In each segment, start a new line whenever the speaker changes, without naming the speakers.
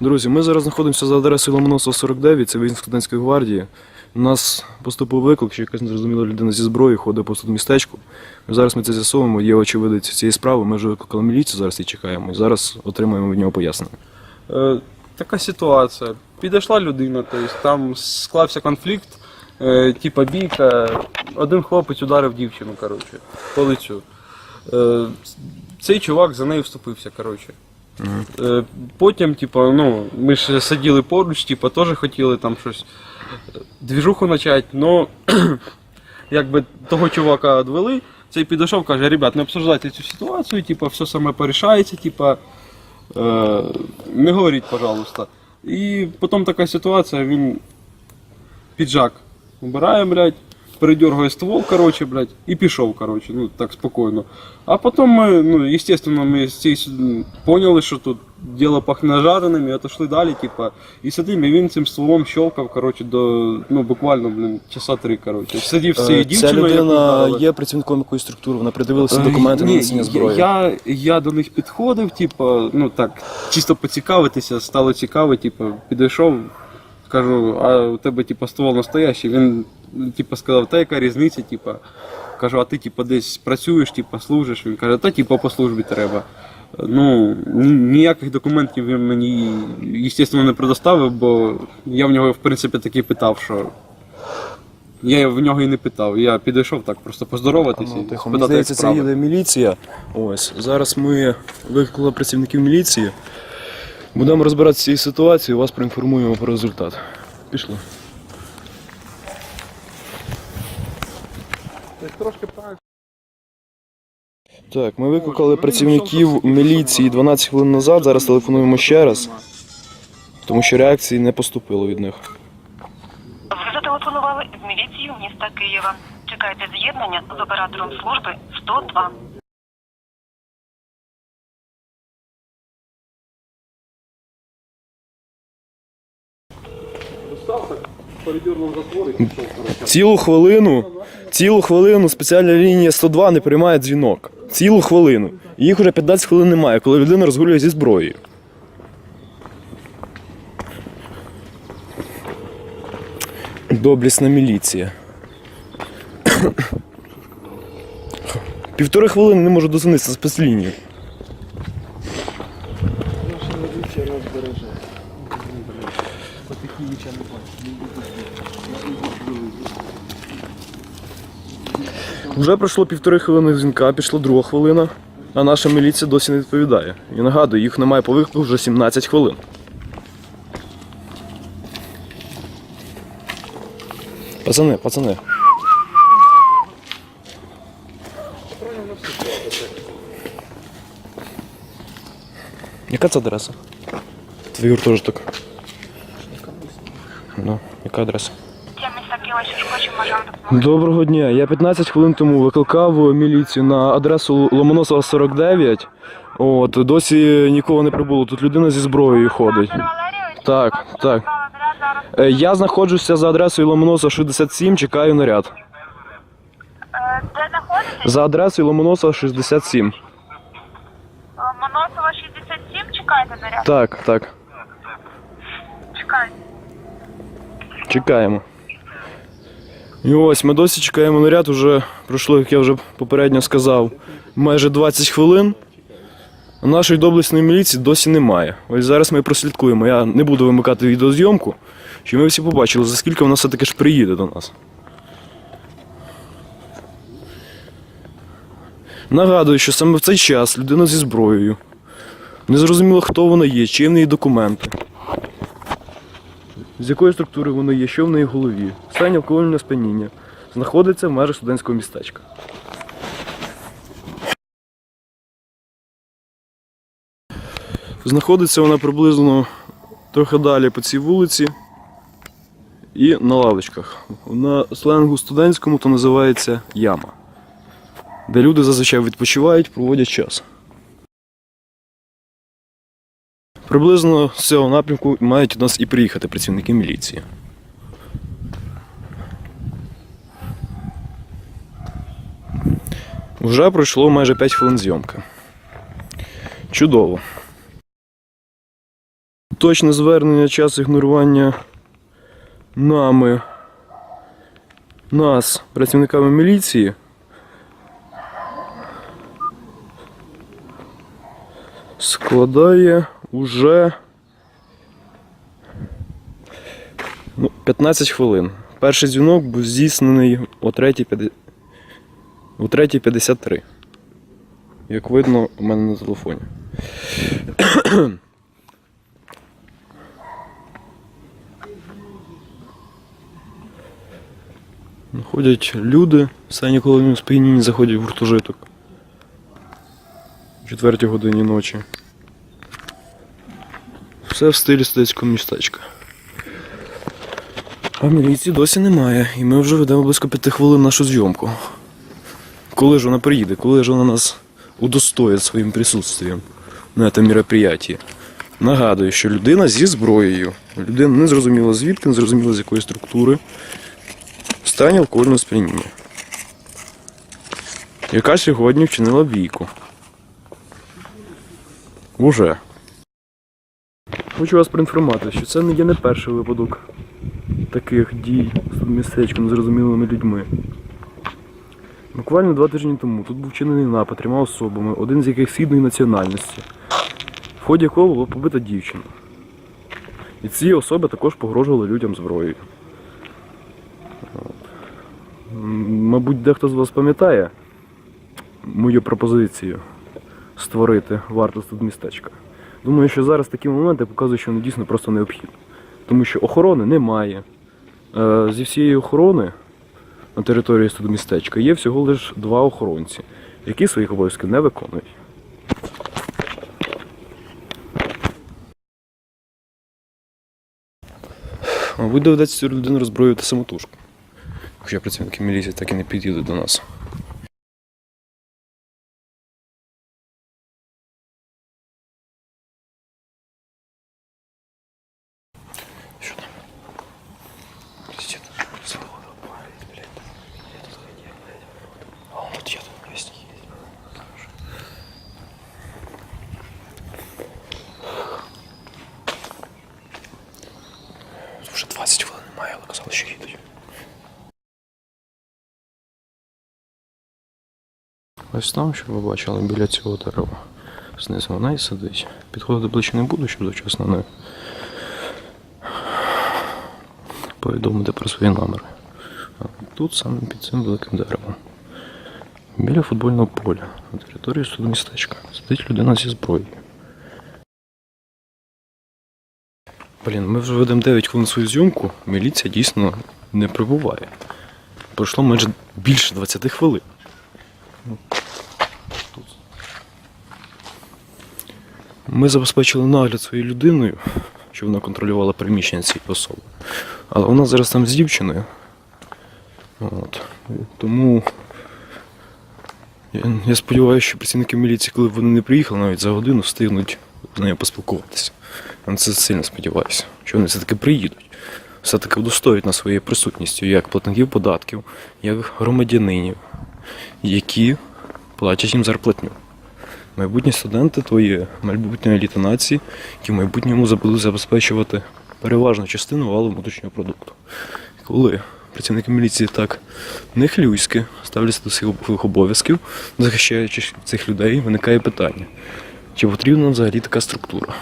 Друзі, ми зараз знаходимося за адресою Ломоносова 49, це виїзд студентської гвардії. У нас поступив виклик, що якась незрозуміла людина зі зброєю ходить по містечку. Зараз ми це з'ясовуємо, є очевидець цієї справи, ми вже викликали міліцію, зараз і чекаємо. І зараз отримаємо від нього пояснення.
Е, така ситуація. Підійшла людина, тобто там склався конфлікт, е, типа бійка. Один хлопець ударив дівчину, коротше, по лицю. Е, цей чувак за нею вступився, коротше. Е, потім, типа, ну, ми ж сиділи поруч, типа, теж хотіли там щось е, двіжуху почати, но якби того чувака відвели, цей підійшов, каже, ребят, не обсуждайте цю ситуацію, типа, все саме порішається, типа, е, не говоріть, пожалуйста. І потім така ситуація, він піджак убирає, блядь, передергує ствол, короче, блядь, і пішов, короче, ну так спокійно. А потім ми, ну, естественно, ми з цієї поняли, що тут діло пахне жареним, і отошли далі, типа, і сидим, і він цим стволом щелкав, короче, до, ну, буквально, блін, часа три, короче. Сидів з цією
Ця
дівчиною. яку
людина є працівником якоїсь структури, вона придивилася
Е,
документи на
ні,
носіння зброї.
Я, я до них підходив, типу, ну так, чисто поцікавитися, стало цікаво, типу, підійшов, кажу, а у тебе типу, ствол настоящий. Він типу, сказав, та яка різниця, типу. Кажу, а ти типу, десь працюєш, типу, служиш. Він каже, та типу, по службі треба. Ну, ніяких документів він мені, звісно, не предоставив, бо я в нього, в принципі, таки питав, що. Я в нього і не питав. Я підійшов так, просто поздороватися.
Ну, тихо, мені здається, це їде міліція. Ось зараз ми викликали працівників міліції. Будемо розбиратися з цією ситуацією, вас проінформуємо про результат. Пішли.
Трошки правильно.
Так, ми викликали працівників міліції 12 хвилин назад. Зараз телефонуємо ще раз, тому що реакції не поступило від них.
Ви зателефонували в міліцію міста Києва. Чекайте з'єднання з оператором служби 102.
Став
Цілу хвилину, цілу хвилину спеціальна лінія 102 не приймає дзвінок. Цілу хвилину. І Їх уже 15 хвилин немає, коли людина розгулює зі зброєю. Доблісна міліція. Півтори хвилини не можу дозвонитися з спецлінії. Вже пройшло півтори хвилини дзвінка, пішла друга хвилина, а наша міліція досі не відповідає. І нагадую, їх немає по виклику вже 17 хвилин. Пацани, пацани. Яка це адреса? Твій гуртожиток. Ну, яка адреса? Доброго дня. Я 15 хвилин тому викликав міліцію на адресу Ломоносова 49. От, досі нікого не прибуло. Тут людина зі зброєю ходить. Так, так. Е, Я знаходжуся за адресою Ломоносова 67, чекаю наряд.
Де знаходитесь?
За адресою Ломоносова 67.
Моносова 67, чекайте наряд.
Так, так.
Чекайте.
Чекаємо. І ось ми досі чекаємо наряд, уже пройшло, як я вже попередньо сказав, майже 20 хвилин. Нашої доблесної міліції досі немає. Ось зараз ми прослідкуємо. Я не буду вимикати відеозйомку, щоб ми всі побачили, за скільки вона все-таки ж приїде до нас. Нагадую, що саме в цей час людина зі зброєю. Незрозуміло, хто вона є, чи в неї документи. З якої структури воно є, що в неї в голові, стан алкогольного сп'яніння, знаходиться в межах студентського містечка. Знаходиться вона приблизно трохи далі по цій вулиці і на лавочках. На сленгу студентському то називається яма, де люди зазвичай відпочивають, проводять час. Приблизно з цього напрямку мають у нас і приїхати працівники міліції. Вже пройшло майже 5 хвилин зйомки. Чудово. Неточне звернення час ігнорування нами нас, працівниками міліції. Складає уже ну, 15 хвилин. Перший дзвінок був здійснений о 3.50 о 3.53. Як видно у мене на телефоні. Ходять люди, в стані колонію сп'яніння заходять в гуртожиток. О 4 годині ночі. Все в стилі студентського містечка. А міліції досі немає, і ми вже ведемо близько п'яти хвилин нашу зйомку. Коли ж вона приїде, коли ж вона нас удостоїть своїм присутствием на цьому мероприятии. Нагадую, що людина зі зброєю. Людина не зрозуміла звідки, не зрозуміла з якої структури. В стані алкогольного сп'яніння. Яка сьогодні вчинила бійку. Уже. Хочу вас проінформувати, що це є не перший випадок таких дій з містечком незрозумілими людьми. Буквально два тижні тому тут був вчинений напад трьома особами, один з яких східної національності, в ході якого була побита дівчина. І ці особи також погрожували людям зброєю. Мабуть, дехто з вас пам'ятає мою пропозицію створити варту тут містечка. Думаю, що зараз такі моменти показують, що воно дійсно просто необхідно. Тому що охорони немає. Е, Зі всієї охорони на території студмістечка є всього лише два охоронці, які своїх обов'язків не виконують. Мабуть, доведеться цю людину роззброювати самотужку. Хоча працівники міліції так і не підійдуть до нас. Що там? Пиздец, свобода палит, блядь. Я тут ходил, блядь. А он тут я тут есть. Вже 20 хвилин немає, але казали, що їдуть. Ось там, що ви бачили біля цього дерева. Знизу вона і сидить. Підходити ближче не буду, щоб дочасно не повідомити про свої номери. А тут саме під цим великим деревом. Біля футбольного поля на території судмістечка сидить людина зі зброєю. Блін, ми вже ведемо 9 хвилин свою зйомку, міліція дійсно не прибуває. Пройшло майже більше 20 хвилин. Ну, тут. Ми забезпечили нагляд своєю людиною, щоб вона контролювала приміщення цієї особи. Але вона зараз там з дівчиною. От. Тому я, я сподіваюся, що працівники міліції, коли вони не приїхали, навіть за годину встигнуть з нею поспілкуватися. Я на це сильно сподіваюся, що вони все-таки приїдуть. Все-таки удостоють нас своєю присутністю як платників податків, як громадянинів, які платять їм зарплатню. Майбутні студенти то є майбутня еліта нації, які в майбутньому будуть забезпечувати переважну частину валу внутрішнього продукту. Коли працівники міліції так нехлюйськи ставляться до своїх обов'язків, захищаючи цих людей, виникає питання, чи потрібна взагалі така структура.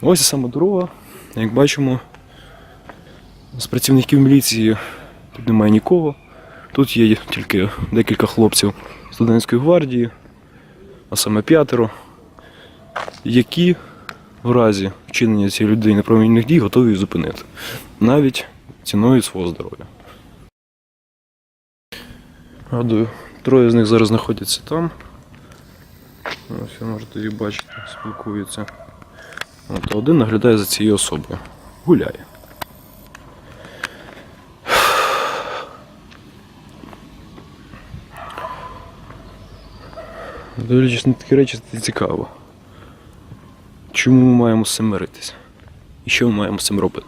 Ось і сама дорога, як бачимо, з працівників міліції тут немає нікого. Тут є тільки декілька хлопців студентської гвардії, а саме п'ятеро, які в разі вчинення цієї людини неправомірних дій готові її зупинити, навіть ціною свого здоров'я. Гадую, троє з них зараз знаходяться там. Ось ви можете їх бачити, спілкуються. От, один наглядає за цією особою. Гуляє. Дивлячись на такі речі, це цікаво. Чому ми маємо з цим миритися? І що ми маємо з цим робити?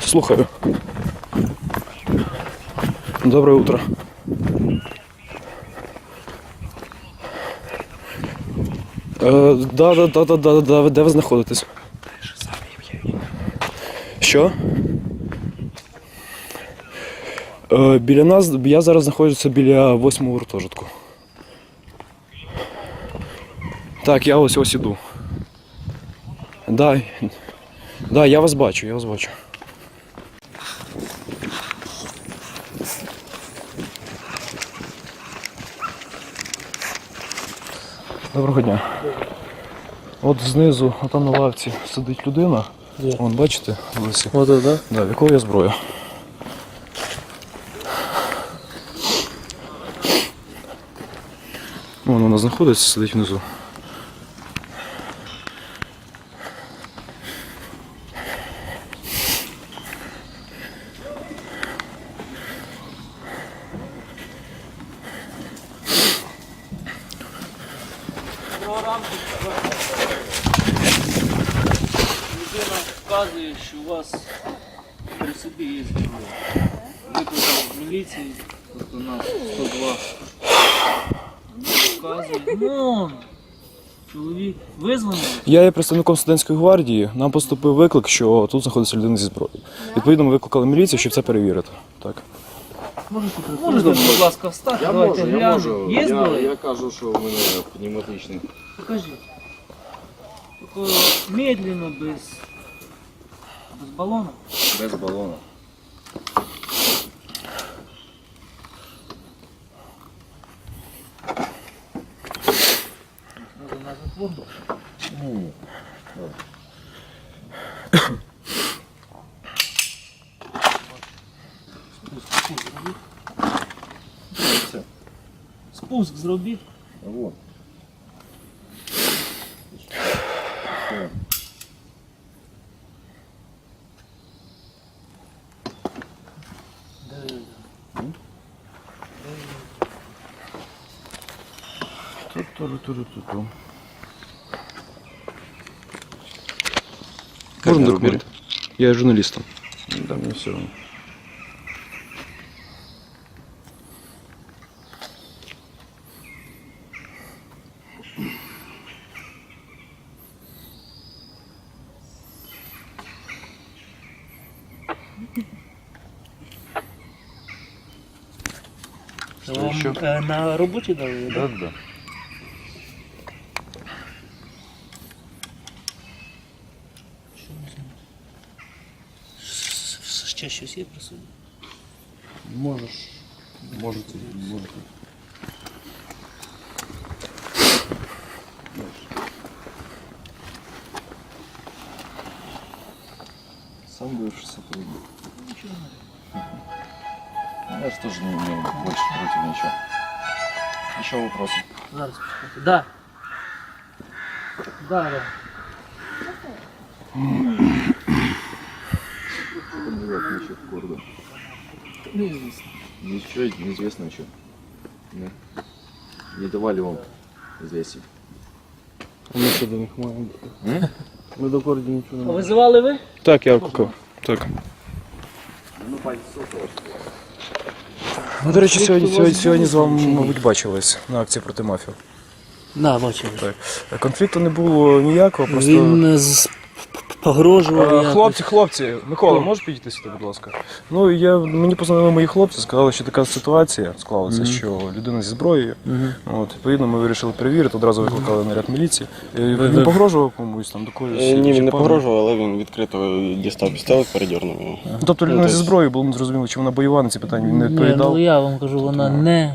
Слухаю. Доброе утро. Да, да, да, да, да, да, де ви знаходитесь? Що? Е, біля нас, я зараз знаходжуся біля восьмого гуртожитку. Так, я ось ось іду. Да, да, я вас бачу, я вас бачу. Доброго дня. От знизу, там на лавці сидить людина. Вон, бачите, лисі?
Так, да?
Да, в якого є зброя. Вон вона знаходиться, сидить внизу.
Вказує, що у вас при собі є зброя. Викликав міліції, тобто нас 102. Вказує. Ну, чоловік визваний.
Я є представником студентської гвардії. Нам поступив виклик, що тут знаходиться людина зі зброєю. Відповідно, ми викликали міліцію, щоб це перевірити. Так.
Можете, будь ласка, встати,
Я
давайте
можу, я
глянемо.
можу.
Є
Я,
зброя?
я кажу, що у мене пневматичний.
Покажіть. Тільки медленно, без, без балону.
Без
назад воду. Спуск, спуск зробіть. Спуск зробіть.
Вот.
Можна документи? Я є журналістом.
Да, мне все равно.
Вам е, на роботі дали?
Да, да.
Ще щось є при собі?
Можешь. Можете, можете. Сам бывший сотрудник. Я же тоже не имею больше против ничего. Еще вопросы?
Зараз. Да. Да, да.
В города.
Неізвісно.
Ничего неизвестно еще. Не, не давали вам известий.
Ми що до них маємо? Ми до городі нічого не
А визивали ви?
Так, я викликав. Так. Ну, до речі, сьогодні, сьогодні, сьогодні з вами, мабуть, бачились на акції проти мафії.
Да, бачили.
Так. Конфлікту не було ніякого, просто.
Він з- погрожував.
Е. Хлопці, хлопці, Микола, можеш підійти сюди, будь ласка? Ну, я, мені позвонили мої хлопці, сказали, що така ситуація склалася, що людина зі зброєю. От, відповідно, ми вирішили перевірити, одразу викликали наряд міліції. Е, Він погрожував комусь там до когось.
Е, Ні, він не погрожував, але він відкрито дістав пістолет, передернув його.
Ну, Тобто людина
Ну,
зі
тобто-
зброєю, було не зрозуміло, чи вона бойова на ці питання, він не
Ні,
відповідав.
ну я вам кажу, вона не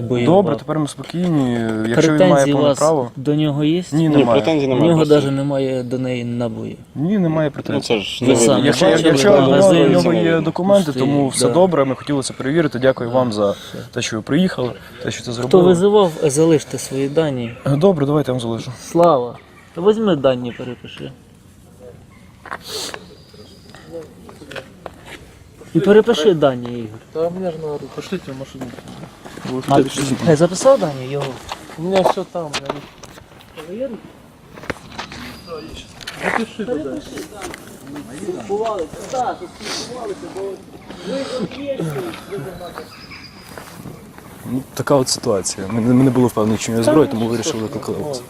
бойова.
Добре, тепер ми спокійні. Якщо він має
Претензії у
повне
вас
право.
до нього є?
Ні,
Ні,
немає.
претензій
У
немає.
нього
просто.
навіть немає до неї набою.
Ні, немає
Ну
претензій.
це ж
Ви
не
самі
видно.
Якщо,
бачили,
якщо
в
у нього, у нього є документи,
пусті,
тому все
да.
добре. Ми хотіли це перевірити. Дякую вам за те, що ви приїхали, те, що це
Хто
зробили.
визивав, залиште свої дані.
Добре, давайте я вам залишу.
Слава. Та візьми дані, перепиши. І перепиши дані, Ігор.
Та мені ж надо, пошліть в машину.
А, хай записав дані його.
У мене все там, я не
Перепиши. Спілкувалися, так, спілкувалися, бо ви об'єкти, ви
Ну, така от ситуація. Ми, не- ми не були впевнені, у нього зброї, тому вирішили викликати вас.